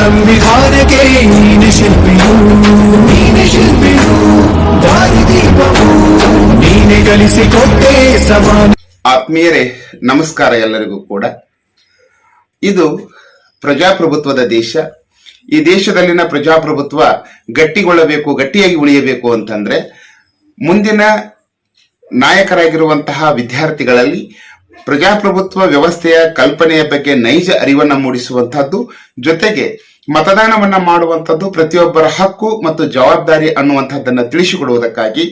ಸಂವಿಧಾನಕ್ಕೆ ನೀನು ಶಿಲ್ಪಿಯು. ನೀನೆ ಶಿಲ್ಪಿಯು ಸಮಾನ ಆತ್ಮೀಯರೇ, ನಮಸ್ಕಾರ ಎಲ್ಲರಿಗೂ ಕೂಡ. ಇದು ಪ್ರಜಾಪ್ರಭುತ್ವದ ದೇಶ. ಈ ದೇಶದಲ್ಲಿನ ಪ್ರಜಾಪ್ರಭುತ್ವ ಗಟ್ಟಿಗೊಳ್ಳಬೇಕು, ಗಟ್ಟಿಯಾಗಿ ಉಳಿಯಬೇಕು ಅಂತಂದ್ರೆ, ಮುಂದಿನ ನಾಯಕರಾಗಿರುವಂತಹ ವಿದ್ಯಾರ್ಥಿಗಳಲ್ಲಿ ಪ್ರಜಾಪ್ರಭುತ್ವ ವ್ಯವಸ್ಥೆಯ ಕಲ್ಪನೆಯ ಬಗ್ಗೆ ನೈಜ ಅರಿವನ್ನು ಮೂಡಿಸುವಂತಹದ್ದು, ಜೊತೆಗೆ ಮತದಾನವನ್ನ ಮಾಡುವಂತದ್ದು ಪ್ರತಿಯೊಬ್ಬರ ಹಕ್ಕು ಮತ್ತು ಜವಾಬ್ದಾರಿ ಅನ್ನುವಂಥದ್ದನ್ನ ತಿಳಿಸಿಕೊಡುವುದಕ್ಕಾಗಿ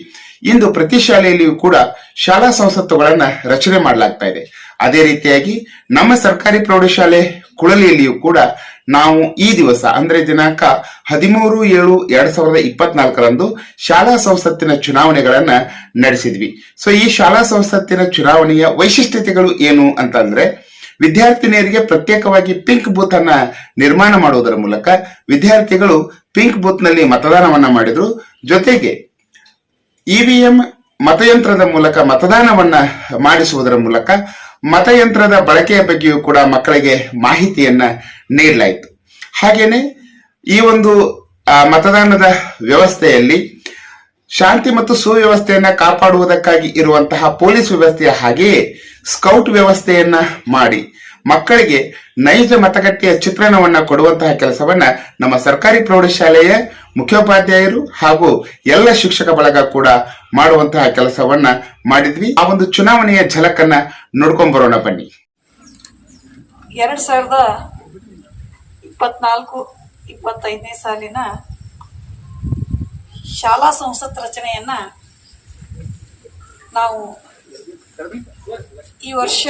ಇಂದು ಪ್ರತಿ ಶಾಲೆಯಲ್ಲಿಯೂ ಕೂಡ ಶಾಲಾ ಸಂಸತ್ತುಗಳನ್ನ ರಚನೆ ಮಾಡಲಾಗ್ತಾ ಇದೆ. ಅದೇ ರೀತಿಯಾಗಿ ನಮ್ಮ ಸರ್ಕಾರಿ ಪ್ರೌಢಶಾಲೆ ಕುಳಲಿಯಲ್ಲಿಯೂ ಕೂಡ ನಾವು ಈ ದಿವಸ, ಅಂದ್ರೆ ದಿನಾಂಕ ಹದಿಮೂರು ಏಳು ಎರಡ್ ಸಾವಿರದ ಇಪ್ಪತ್ನಾಲ್ಕರಂದು ಶಾಲಾ ಸಂಸತ್ತಿನ ಚುನಾವಣೆಗಳನ್ನ ನಡೆಸಿದ್ವಿ. ಸೊ ಈ ಶಾಲಾ ಸಂಸತ್ತಿನ ಚುನಾವಣೆಯ ವೈಶಿಷ್ಟ್ಯತೆಗಳು ಏನು ಅಂತಂದ್ರೆ ವಿದ್ಯಾರ್ಥಿನಿಯರಿಗೆ ಪ್ರತ್ಯೇಕವಾಗಿ ಪಿಂಕ್ ಬೂತ್ ಅನ್ನ ನಿರ್ಮಾಣ ಮಾಡುವುದರ ಮೂಲಕ ವಿದ್ಯಾರ್ಥಿಗಳು ಪಿಂಕ್ ಬೂತ್ನಲ್ಲಿ ಮತದಾನವನ್ನ ಮಾಡಿದ್ರು. ಜೊತೆಗೆ ಇವಿಎಂ ಮತಯಂತ್ರದ ಮೂಲಕ ಮತದಾನವನ್ನ ಮಾಡಿಸುವುದರ ಮೂಲಕ ಮತಯಂತ್ರದ ಬಳಕೆಯ ಬಗ್ಗೆಯೂ ಕೂಡ ಮಕ್ಕಳಿಗೆ ಮಾಹಿತಿಯನ್ನ ನೀಡಲಾಯಿತು. ಹಾಗೇನೆ ಈ ಒಂದು ಮತದಾನದ ವ್ಯವಸ್ಥೆಯಲ್ಲಿ ಶಾಂತಿ ಮತ್ತು ಸುವ್ಯವಸ್ಥೆಯನ್ನ ಕಾಪಾಡುವುದಕ್ಕಾಗಿ ಇರುವಂತಹ ಪೊಲೀಸ್ ವ್ಯವಸ್ಥೆಯ ಹಾಗೆಯೇ ಸ್ಕೌಟ್ ವ್ಯವಸ್ಥೆಯನ್ನ ಮಾಡಿ ಮಕ್ಕಳಿಗೆ ನೈಜ ಮತಗಟ್ಟೆಯ ಚಿತ್ರಣವನ್ನ ಕೊಡುವಂತಹ ಕೆಲಸವನ್ನ ನಮ್ಮ ಸರ್ಕಾರಿ ಪ್ರೌಢಶಾಲೆಯ ಮುಖ್ಯೋಪಾಧ್ಯಾಯರು ಹಾಗೂ ಎಲ್ಲ ಶಿಕ್ಷಕ ಬಳಗ ಕೂಡ ಮಾಡುವಂತಹ ಕೆಲಸವನ್ನ ಮಾಡಿದ್ವಿ. ಆ ಒಂದು ಚುನಾವಣೆಯ ಝಲಕನ್ನ ನೋಡ್ಕೊಂಡ್ ಬರೋಣ ಬನ್ನಿ. ಎರಡ್ ಸಾವಿರದ ಇಪ್ಪತ್ನಾಲ್ಕು, ಇಪ್ಪತ್ತೈದನೇ ಸಾಲಿನ ಶಾಲಾ ಸಂಸತ್ ರಚನೆಯನ್ನ ನಾವು ಈ ವರ್ಷ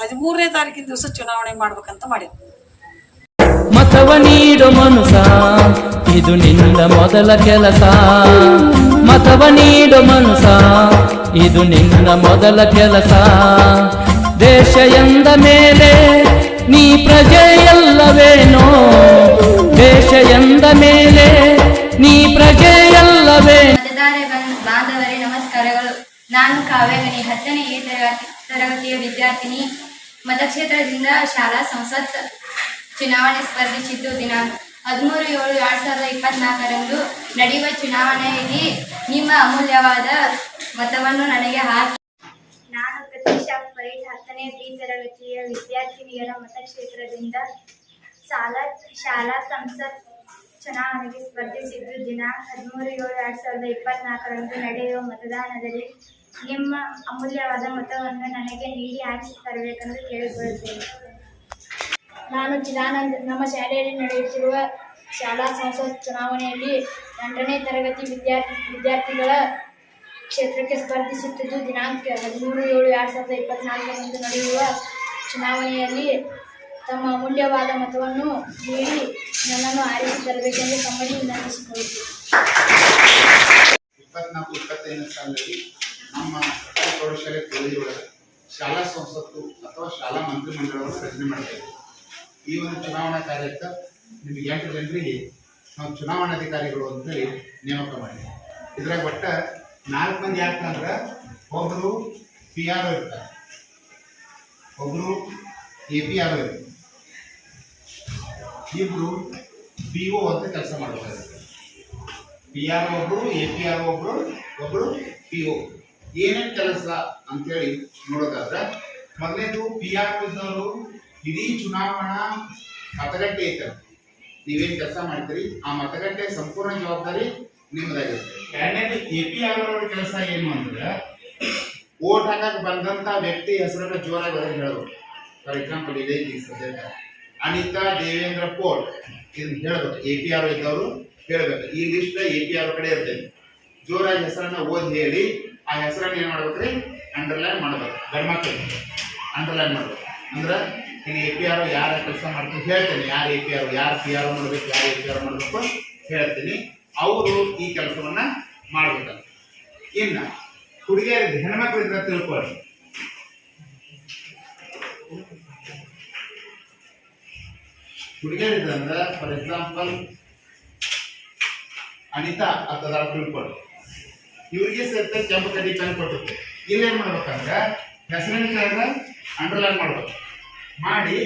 ಹದಿಮೂರನೇ ತಾರೀಕಿನ ದಿವಸ ಚುನಾವಣೆ ಮಾಡ್ಬೇಕಂತ ಮಾಡಿದ್ವಿ. ಮತವ ನೀಡು ಮನುಸ ಇದು ನಿನ್ನ ಮೊದಲ ಕೆಲಸ. ಮತವ ನೀಡು ಮನುಸ ಇದು ನಿನ್ನ ಮೊದಲ ಕೆಲಸ. ದೇಶ ಎಂದ ಮೇಲೆ ನೀ ಎಂದ ಮೇಲೆ ನೀ ಪ್ರಜೆಯಲ್ಲವೇ. ಬಾಂಧವರೇ ನಮಸ್ಕಾರಗಳು. ನಾನು ಕಾವ್ಯಗಣಿ ಹತ್ತನೇ ತರಗತಿ ತರಗತಿಯ ವಿದ್ಯಾರ್ಥಿನಿ. ಮತಕ್ಷೇತ್ರದಿಂದ ಶಾಲಾ ಸಂಸತ್ ಚುನಾವಣೆ ಸ್ಪರ್ಧಿಸಿದ್ದು ದಿನಾಂಕ ಹದಿಮೂರು ಏಳು ಎರಡ್ ಸಾವಿರದ ಇಪ್ಪತ್ನಾಲ್ಕರಂದು ನಡೆಯುವ ಚುನಾವಣೆಯಲ್ಲಿ ನಿಮ್ಮ ಅಮೂಲ್ಯವಾದ ಮತವನ್ನು ನನಗೆ ಹಾಕಿ. ನಾನು ಪ್ರತೀಕ್ಷಾ ಪರೇಟ್ ಹತ್ತನೇ ಬಿ ತರಗತಿಯ ವಿದ್ಯಾರ್ಥಿನಿಯರ ಮತಕ್ಷೇತ್ರದಿಂದ ಶಾಲಾ ಶಾಲಾ ಸಂಸತ್ ಚುನಾವಣೆಗೆ ಸ್ಪರ್ಧಿಸಿದ್ದು ದಿನಾಂಕ ಹದಿಮೂರು ಏಳು ಎರಡು ಸಾವಿರದ ಇಪ್ಪತ್ನಾಲ್ಕರಂದು ನಡೆಯುವ ಮತದಾನದಲ್ಲಿ ನಿಮ್ಮ ಅಮೂಲ್ಯವಾದ ಮತವನ್ನು ನನಗೆ ನೀಡಿ ಹಾಕಿ ತರಬೇಕೆಂದು ಕೇಳಿಕೊಳ್ಳುತ್ತೇನೆ. ನಾನು ಚಿದಾನಂದ್ ನಮ್ಮ ಶಾಲೆಯಲ್ಲಿ ನಡೆಯುತ್ತಿರುವ ಶಾಲಾ ಸಂಸತ್ ಚುನಾವಣೆಯಲ್ಲಿ ಎಂಟನೇ ತರಗತಿ ವಿದ್ಯಾರ್ಥಿ ವಿದ್ಯಾರ್ಥಿಗಳ ಕ್ಷೇತ್ರಕ್ಕೆ ಸ್ಪರ್ಧಿಸುತ್ತಿದ್ದು ದಿನಾಂಕ ಹದಿಮೂರು ಏಳು ಎರಡು ಸಾವಿರದ ಇಪ್ಪತ್ನಾಲ್ಕರಂದು ನಡೆಯುವ ಚುನಾವಣೆಯಲ್ಲಿ ತಮ್ಮ ಅಮೂಲ್ಯವಾದ ಮತವನ್ನು ನೀಡಿ ನನ್ನನ್ನು ಆರಿಸಿ ತರಬೇಕೆಂದು ತಮ್ಮಲ್ಲಿ ವಿನಂತಿಸಿಕೊಳ್ಳುತ್ತೇನೆ. ಇಪ್ಪತ್ನಾಲ್ಕು ಇಪ್ಪತ್ತೈದನೇ ಸಾಲಿನಲ್ಲಿ ನಮ್ಮ ಸರ್ಕಾರಿ ಪ್ರೌಢಶಾಲೆ ಕೋಳಿಯೊಳಗೆ ಶಾಲಾ ಸಂಸತ್ತು ಅಥವಾ ಶಾಲಾ ಮಂತ್ರಿಮಂಡಲವನ್ನು ರಚನೆ ಮಾಡಬೇಕು. ಈ ಒಂದು ಚುನಾವಣಾ ಕಾರ್ಯಕ್ಕೆ ನಿಮಗೆ ಎಂಟು ಜನರಿಗೆ ನಾವು ಚುನಾವಣಾಧಿಕಾರಿಗಳು ಅಂತೇಳಿ ನೇಮಕ ಮಾಡಿದೆ ಇದ್ರಾಗ ಒಟ್ಟ ನಾಲ್ಕು ಮಂದಿ ಯಾಕಂದ್ರೆ ಒಬ್ಬರು ಪಿ ಆರ್ ಇರ್ತಾರೆ. ಒಬ್ಬರು ಎ ಪಿ ಆರ್ ಇರ್ತಾರೆ. ಇಬ್ಬರು ಪಿ ಒ ಅಂತ ಕೆಲಸ ಮಾಡ್ತಾರೆ ಪಿ ಆರ್ ಒಬ್ರು ಎ ಪಿ ಆರ್ ಒಬ್ರು ಒಬ್ರು ಪಿ ಒ ಏನೇನು ಕೆಲಸ ಅಂತೇಳಿ ನೋಡೋದಾದ್ರೆ, ಮೊದಲೇದು ಪಿ ಆರ್ ಇದ್ದವರು ಇಡೀ ಚುನಾವಣಾ ಮತಗಟ್ಟೆ ಐತಲ್ಲ ನೀವೇನು ಕೆಲಸ ಮಾಡ್ತೀರಿ ಆ ಮತಗಟ್ಟೆ ಸಂಪೂರ್ಣ ಜವಾಬ್ದಾರಿ ನಿಮ್ಮದಾಗಿರುತ್ತೆ. ಎರಡನೇದು ಎ ಪಿ ಆರ್ ಅವ್ರ ಕೆಲಸ ಏನು ಅಂದ್ರೆ, ಓಟ್ ಹಾಕಕ್ಕೆ ಬಂದಂತ ವ್ಯಕ್ತಿ ಹೆಸರನ್ನ ಜೋರಾಗಿ ಹೇಳೋದು. ಫಾರ್ ಎಕ್ಸಾಂಪಲ್ ಇದೇ ಈ ಅನಿತಾ, ದೇವೇಂದ್ರ ಪೋಲ್ ಇದನ್ನ ಹೇಳ್ಬೇಕು. ಎ ಪಿ ಆರ್ ಇದ್ದವರು ಹೇಳಬೇಕು. ಈ ಲಿಸ್ಟ್ ಎ ಪಿ ಆರ್ ಕಡೆ ಇರ್ತೇನೆ. ಜೋರಾಗಿ ಹೆಸರನ್ನ ಓದಿ ಹೇಳಿ, ಆ ಹೆಸರನ್ನ ಏನ್ ಮಾಡ್ಬೇಕ್ರಿ? ಅಂಡರ್ಲೈನ್ ಮಾಡ್ಬೇಕು. ಗಂಡ್ಮಕ್ಳು ಅಂಡರ್ಲೈನ್ ಮಾಡ್ಬೇಕು. ಅಂದ್ರೆ ಇಲ್ಲಿ ಎ ಪಿ ಆರ್ ಯಾರ ಕೆಲಸ ಮಾಡ್ತೀನಿ ಹೇಳ್ತೇನೆ. ಯಾರು ಎ ಪಿ ಆರ್, ಯಾರು ಪಿ ಆರ್ ಮಾಡ್ಬೇಕು, ಯಾರು ಎ ಪಿ ಆರ್ ಮಾಡ್ಬೇಕು ಹೇಳ್ತೀನಿ. ಅವರು ಈ ಕೆಲಸವನ್ನ ಮಾಡ್ಬೇಕಂತ ಇನ್ನ ಹುಡುಗಿಯರಿಗೆ ಹೆಣ್ಮಕ್ಳಿಂದ ತಿಳ್ಕೊಳ್ಳಿ. ಹುಡುಗಿಯರಿದ್ದಂದ್ರೆ ಫಾರ್ ಎಕ್ಸಾಂಪಲ್ ಅನಿತಾ ಅಥವಾ ತಿಳ್ಕೊಳ್ಳಿ. ಇವ್ರಿಗೆ ಸೇರ್ತ ಕೆಂಪು ಕಡ್ಡಿ ಪೆನ್ ಕೊಟ್ಟಿರುತ್ತೆ ಇಲ್ಲೇನ್ ಮಾಡ್ಬೇಕಂದ್ರೆ, ಹೆಸರಿನ ಕೆಳಗ ಅಂಡರ್ಲೈನ್ ಮಾಡ್ಬೇಕು. ಮಾಡಿ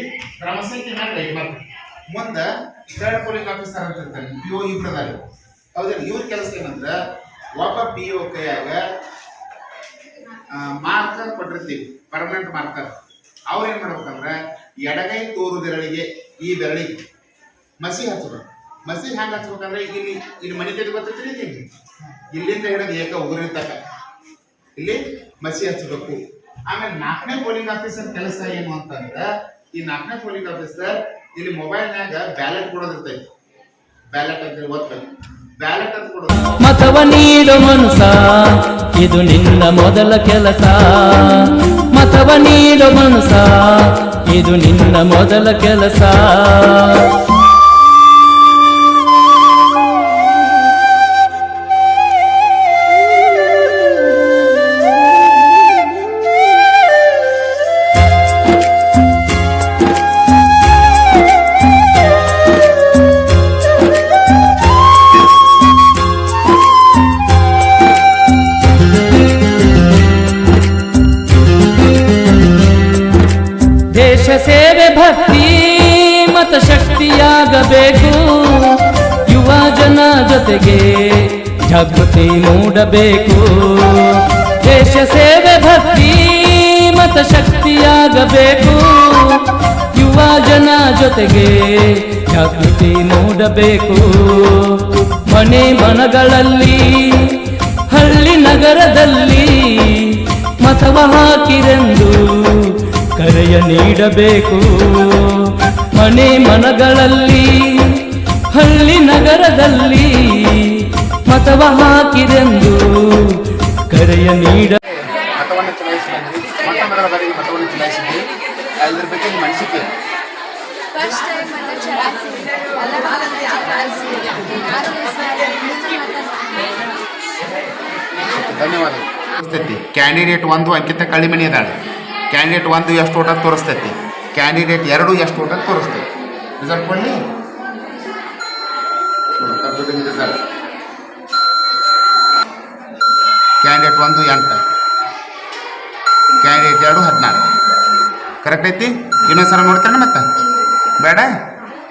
ಕ್ರಮಸಂಖ್ಯೆ ಮ್ಯಾಗ ಲೈಕ್ ಮಾಡ್ಬೇಕು. ಮುಂದೆ ಥರ್ಡ್ ಪೋಲಿಂಗ್ ಆಫೀಸರ್ ಅಂತ ಇರ್ತಾರೆ ಪಿ ಒ ಇಬ್ಬರದಾಗ ಹೌದಿಲ್ಲ ಇವ್ರ ಕೆಲಸ ಏನಂದ್ರೆ, ಒಬ್ಬ ಪಿ ಒ ಕೈಯಾಗ ಮಾರ್ಕರ್ ಕೊಟ್ಟಿರ್ತೀವಿ ಪರ್ಮನೆಂಟ್ ಮಾರ್ಕರ್ ಅವ್ರು ಏನು ಮಾಡ್ಬೇಕಂದ್ರೆ, ಎಡಗೈ ತೋರು ಬೆರಳಿಗೆ ಈ ಬೆರಳಿಗೆ ಮಸಿ ಹಚ್ಬೇಕು. ಮಸಿ ಹ್ಯಾಂಗ ಹಚ್ಬೇಕಂದ್ರೆ ಇಲ್ಲಿ ಇಲ್ಲಿ ಮನೆ ತೆಗೆ ಬರ್ತೈತಿ ಇಲ್ಲಿ? ಇಲ್ಲಿಂದ ಹಿಡಿದು ಏಕ ಉಗುರಿನ ತಕ ಇಲ್ಲಿ ಮಸಿ ಹಚ್ಚಬೇಕು ಆಮೇಲೆ ನಾಲ್ಕನೇ ಪೋಲಿಂಗ್ ಆಫೀಸರ್ ಕೆಲಸ ಏನು ಅಂತಂದ್ರೆ, ಈ ನಾಲ್ಕನೇ ಪೋಲಿಂಗ್ ಆಫೀಸರ್ ಇಲ್ಲಿ ಮೊಬೈಲ್ನಾಗ ಬ್ಯಾಲೆಟ್ ಕೊಡೋದಿರ್ತೈತಿ. ಬ್ಯಾಲೆಟ್ ಅಂತ ಓದ್ಬೇಕು ಬ್ಯಾಲೆಟ್ ಅಂತ ಕೊಡೋದು. ಮತವ ನೀಡು ಮನಸ ಇದು ನಿನ್ನ ಮೊದಲ ಕೆಲಸ. ಮತವ ನೀಡು ಮನುಸ ಇದು ನಿನ್ನ ಮೊದಲ ಕೆಲಸ ಜೊತೆಗೆ ಜಾಗೃತಿ ಮೂಡಬೇಕು. ದೇಶ ಸೇವೆ, ಭಕ್ತಿ ಮತ ಶಕ್ತಿಯಾಗಬೇಕು. ಯುವ ಜನ ಜೊತೆಗೆ ಜಾಗೃತಿ ಮೂಡಬೇಕು. ಮನೆ ಮನಗಳಲ್ಲಿ, ಹಳ್ಳಿ ನಗರದಲ್ಲಿ ಮತವ ಹಾಕಿರೆಂದು ಕರೆಯ ನೀಡಬೇಕು. ಮನೆ ಮನಗಳಲ್ಲಿ ಹಳ್ಳಿ ನಗರದಲ್ಲಿ ಮತವ ಹಾಕಿದೆಂದು ಕರೆಯ ನೀಡ ಮತವನ್ನು ಮತ ಮತವನ್ನು ಚಲಾಯಿಸಿದ್ರಿ ಅದ್ರ ಬಗ್ಗೆ ನಿಮ್ಮ ಅನಿಸಿಕೆ ಫಸ್ಟ್ ಟೈಮ್ ಮತ ಚಲಾಯಿಸಿದ್ವಿ ಚಲಾಯಿಸಿದ್ವಿ ಧನ್ಯವಾದ ತೋರಿಸ್ತೈತಿ. ಕ್ಯಾಂಡಿಡೇಟ್ ಒಂದು ಅಂಕಿತ ಕಳಿಮಣಿ ಅದಾಳೆ. ಕ್ಯಾಂಡಿಡೇಟ್ ಒಂದು ಎಷ್ಟು ಓಟ ತೋರಿಸ್ತೈತಿ. ಕ್ಯಾಂಡಿಡೇಟ್ ಎರಡು ಎಷ್ಟು ಓಟ ತೋರಿಸ್ತೈತಿ. ರಿಸಲ್ಟ್ ಕೊಡ್ಲಿ? ಕ್ಯಾಂಡಿಡೇಟ್ ಒಂದು ಎಂಟು. ಕ್ಯಾಂಡಿಡೇಟ್ ಎರಡು ಹದಿನಾರು. ಕರೆಕ್ಟ್ ಐತಿ? ಇನ್ನೊಂದ್ಸಲ ನೋಡ್ತಾನೆ ಮತ್ತೆ. ಬೇಡ?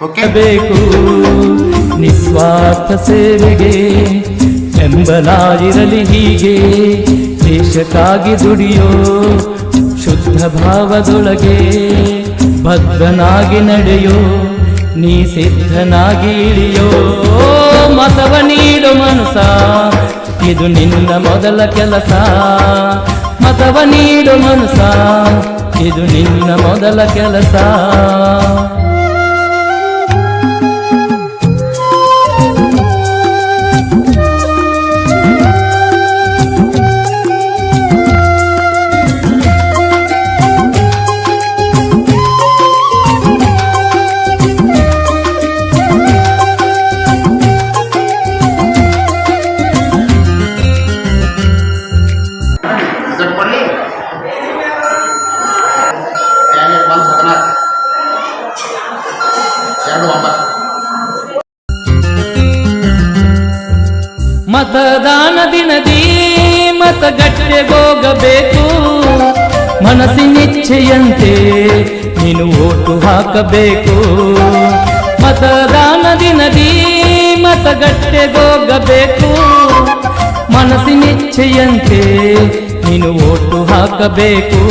ಓಕೆ ಬೇಕು ನಿಸ್ವಾರ್ಥ ಸೇವೆಗೆ ಬೆಂಬಲ ಇರಲಿ ಹೀಗೆ, ದೇಶಕ್ಕಾಗಿ ದುಡಿಯೋ ಶುದ್ಧ ಭಾವದೊಳಗೆ ಭದ್ರನಾಗಿ ನಡೆಯೋ ನೀ ಸಿದ್ಧನಾಗಿ ಇಳಿಯೋ ಮತವ ನೀಡು ಮನಸ ಇದು ನಿನ್ನ ಮೊದಲ ಕೆಲಸ. ಮತವ ನೀಡು ಮನಸ ಇದು ನಿನ್ನ ಮೊದಲ ಕೆಲಸ. ಮತಗಟ್ಟೆಗೋಗಬೇಕು ಮನಸ್ಸಿನಿಚ್ಛೆಯಂತೆ ನೀನು ಓಟು ಹಾಕಬೇಕು. ಮತದಾನ ದಿನದಿ ಮತಗಟ್ಟೆಗೋಗಬೇಕು ಮನಸ್ಸಿನಿಚ್ಛೆಯಂತೆ ನೀನು ಓಟು ಹಾಕಬೇಕು.